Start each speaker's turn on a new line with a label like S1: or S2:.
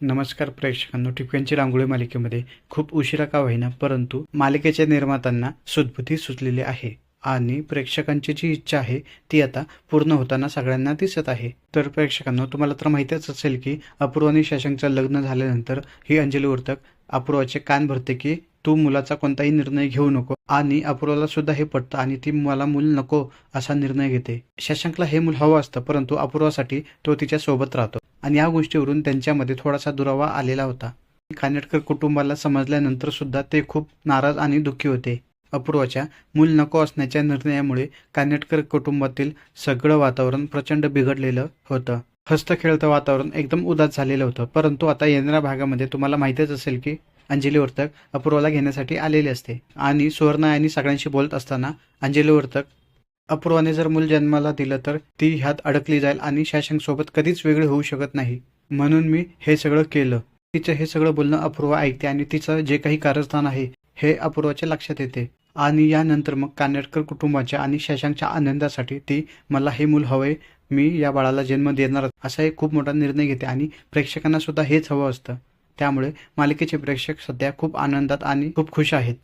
S1: नमस्कार प्रेक्षकांनो टिपक्यांची रांगोळी मालिकेमध्ये खूप उशिरा का होईना परंतु मालिकेच्या निर्मात्यांना सुदबुद्धी सुचलेली आहे आणि प्रेक्षकांची जी इच्छा आहे ती आता पूर्ण होताना सगळ्यांना दिसत आहे. तर प्रेक्षकांनो तुम्हाला तर माहितीच असेल की अपूर्व आणि शशांकचं लग्न झाल्यानंतर ही अंजली वर्तक अपूर्वाचे कान भरते की तू मुलाचा कोणताही निर्णय घेऊ नको आणि अपूर्वाला सुद्धा हे पटतं आणि ती मला मूल नको असा निर्णय घेते. शशांकला हे मूल हवं असतं परंतु अपूर्वासाठी तो तिच्या सोबत राहतो. आणि या गोष्टीवरून त्यांच्यामध्ये थोडासा दुरावा आलेला होता. खानेटकर कुटुंबाला समजल्यानंतर सुद्धा ते खूप नाराज आणि दुःखी होते. अपूर्वाच्या मूल नको असण्याच्या निर्णयामुळे कानेटकर कुटुंबातील सगळं वातावरण प्रचंड बिघडलेलं होतं. हस्तखेळतं वातावरण एकदम उदास झालेलं होतं. परंतु आता येणाऱ्या भागामध्ये तुम्हाला माहितीच असेल की अंजली वर्तक अपूर्वाला घेण्यासाठी आलेली असते. आणि सुवर्णा सगळ्यांशी बोलत असताना अंजली वर्तक अपूर्वाने जर मूल जन्माला दिलं तर ती ह्यात अडकली जाईल आणि शशांक सोबत कधीच वेगळी होऊ शकत नाही. म्हणून मी हे सगळं केलं. तिचं हे सगळं बोलणं अपूर्वा ऐकते आणि तिचं जे काही कारस्थान आहे हे अपूर्वाच्या लक्षात येते. आणि यानंतर मग कानेटकर कुटुंबाच्या आणि शशांकच्या आनंदासाठी ती मला हे मूल हवंय मी या बाळाला जन्म देणार असा एक खूप मोठा निर्णय घेते आणि प्रेक्षकांना सुद्धा हेच हवं असतं. त्यामुळे मालिकेचे प्रेक्षक सध्या खूप आनंदात आणि खूप खुश आहेत.